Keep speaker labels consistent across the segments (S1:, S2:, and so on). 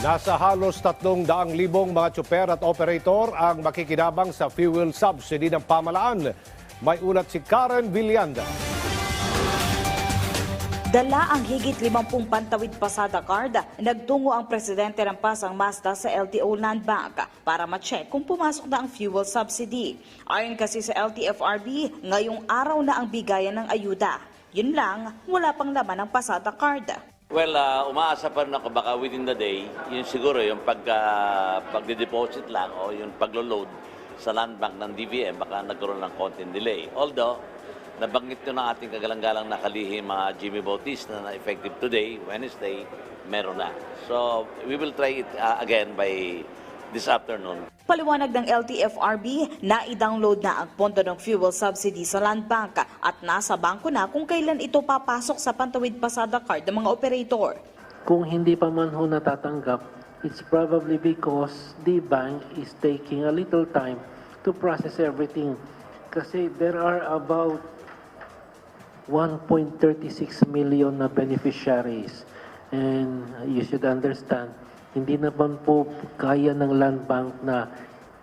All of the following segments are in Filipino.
S1: Nasa halos 300,000 mga tsuper at operator ang makikinabang sa fuel subsidy ng pamalaan. May ulat si Karen Villanda.
S2: Dala ang higit 50 pantawid pasada card, nagtungo ang presidente ng Pasang Mazda sa LTO Land Bank para ma-check kung pumasok na ang fuel subsidy. Ayon kasi sa LTFRB, ngayong araw na ang bigayan ng ayuda. Yun lang, wala pang laman ng pasada card.
S3: Well, ah, umaasa pa rin ako baka within the day, yun siguro yung pag, uh, pagde-deposit lang o yung paglo-load sa land bank ng DVM, baka nagkaroon ng konting delay. Although, nabanggit ko ng ating kagalang-galang nakalihim mga Jimmy Bautista na effective today, Wednesday, meron na. So, we will try it ah, again by this afternoon.
S2: Paliwanag ng LTFRB na i-download na ang pondo ng fuel subsidy sa Land Bank at nasa bangko na kung kailan ito papasok sa pantawid pasada card ng mga operator.
S4: Kung hindi pa man ho natatanggap, it's probably because the bank is taking a little time to process everything. Kasi there are about 1.36 million na beneficiaries. And you should understand, hindi naman po kaya ng land bank na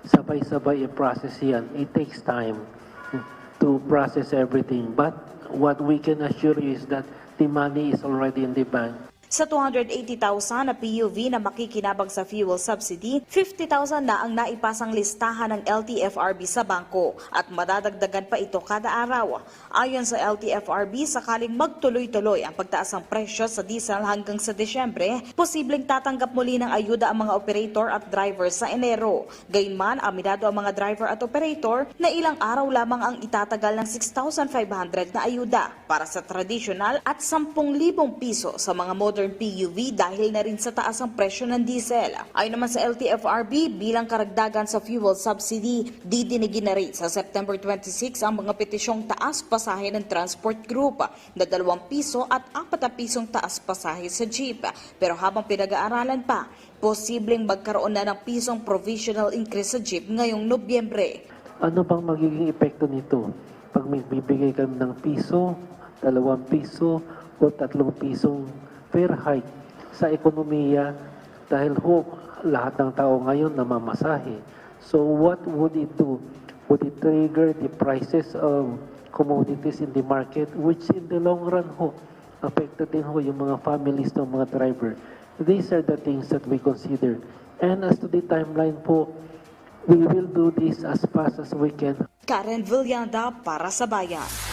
S4: sabay-sabay i-process yan. It takes time to process everything. But what we can assure you is that the money is already in the bank.
S2: Sa 280,000 na PUV na makikinabang sa fuel subsidy, 50,000 na ang naipasang listahan ng LTFRB sa bangko at madadagdagan pa ito kada araw. Ayon sa LTFRB, sakaling magtuloy-tuloy ang pagtaas ng presyo sa diesel hanggang sa Desyembre, posibleng tatanggap muli ng ayuda ang mga operator at driver sa Enero. Gayunman, aminado ang mga driver at operator na ilang araw lamang ang itatagal ng 6,500 na ayuda para sa traditional at 10,000 piso sa mga modern PUV dahil na rin sa taas ang presyo ng diesel. Ayon naman sa LTFRB, bilang karagdagan sa fuel subsidy, didinigin na rin sa September 26 ang mga petisyong taas pasahe ng transport group na 2 piso at 4 na pisong taas pasahe sa jeep. Pero habang pinag-aaralan pa, posibleng magkaroon na ng pisong provisional increase sa jeep ngayong Nobyembre.
S4: Ano bang magiging epekto nito? Pag may bibigay kami ng piso, dalawang piso, o tatlong pisong fair hike sa ekonomiya dahil ho, lahat ng tao ngayon namamasahe. So what would it do? Would it trigger the prices of commodities in the market which in the long run ho, affected din ho yung mga families ng mga driver. These are the things that we consider. And as to the timeline po, we will do this as fast as we can.
S2: Karen Villanda para sa Bayan.